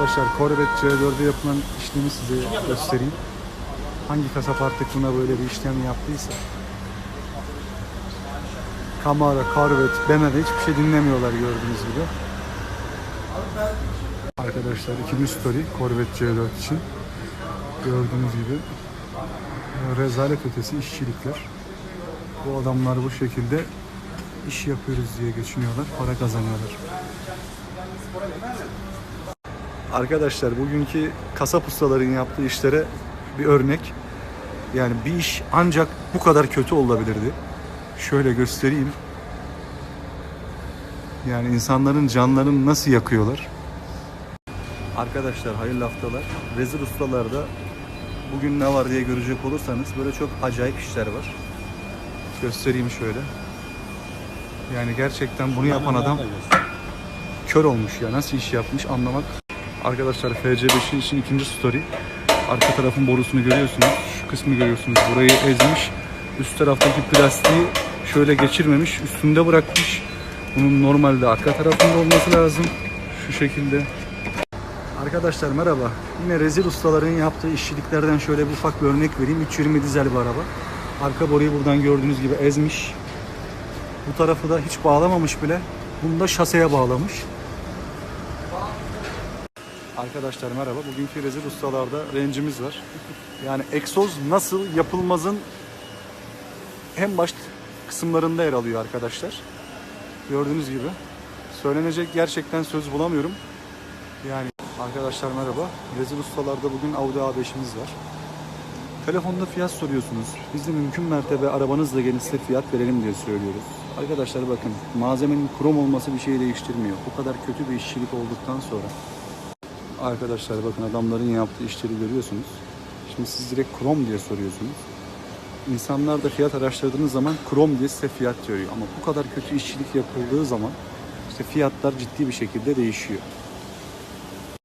Arkadaşlar Corvette C4'e yapılan işlemi size göstereyim. Hangi kasap artık buna böyle bir işlem yaptıysa. Camaro, Corvette, BMW hiçbir şey dinlemiyorlar gördüğünüz gibi. Arkadaşlar ikinci story Corvette C4 için. Gördüğünüz gibi rezalet ötesi işçilikler. Bu adamlar bu şekilde iş yapıyoruz diye geçiniyorlar, para kazanıyorlar. Arkadaşlar bugünkü kasap ustaların yaptığı işlere bir örnek. Yani bir iş ancak bu kadar kötü olabilirdi. Şöyle göstereyim. Yani insanların canlarını nasıl yakıyorlar? Arkadaşlar hayırlı haftalar. Vezir ustalarda bugün ne var diye görecek olursanız böyle çok acayip işler var. Göstereyim şöyle. Yani gerçekten bunu yapan adam kör olmuş ya. Nasıl iş yapmış anlamak. Arkadaşlar FC5'in için ikinci story. Arka tarafın borusunu görüyorsunuz. Şu kısmı görüyorsunuz. Burayı ezmiş. Üst taraftaki plastiği şöyle geçirmemiş. Üstünde bırakmış. Bunun normalde arka tarafında olması lazım. Şu şekilde. Arkadaşlar merhaba. Yine rezil ustaların yaptığı işçiliklerden şöyle bir ufak bir örnek vereyim. 320 dizel bir araba. Arka boruyu buradan gördüğünüz gibi ezmiş. Bu tarafı da hiç bağlamamış bile. Bunu da şaseye bağlamış. Arkadaşlar merhaba. Bugünkü rezil ustalarda rencimiz var. Yani egzoz nasıl yapılmazın en baş kısımlarında yer alıyor arkadaşlar. Gördüğünüz gibi. Söylenecek gerçekten söz bulamıyorum. Yani arkadaşlar merhaba. Rezil ustalarda bugün Audi A5'imiz var. Telefonda fiyat soruyorsunuz. Biz de mümkün mertebe arabanızla gelin size fiyat verelim diye söylüyoruz. Arkadaşlar bakın malzemenin krom olması bir şeyi değiştirmiyor. Bu kadar kötü bir işçilik olduktan sonra Arkadaşlar bakın adamların yaptığı işleri görüyorsunuz. Şimdi siz direkt krom diye soruyorsunuz. İnsanlar da fiyat araştırdığınız zaman krom diye size fiyat görüyor. Ama bu kadar kötü işçilik yapıldığı zaman işte fiyatlar ciddi bir şekilde değişiyor.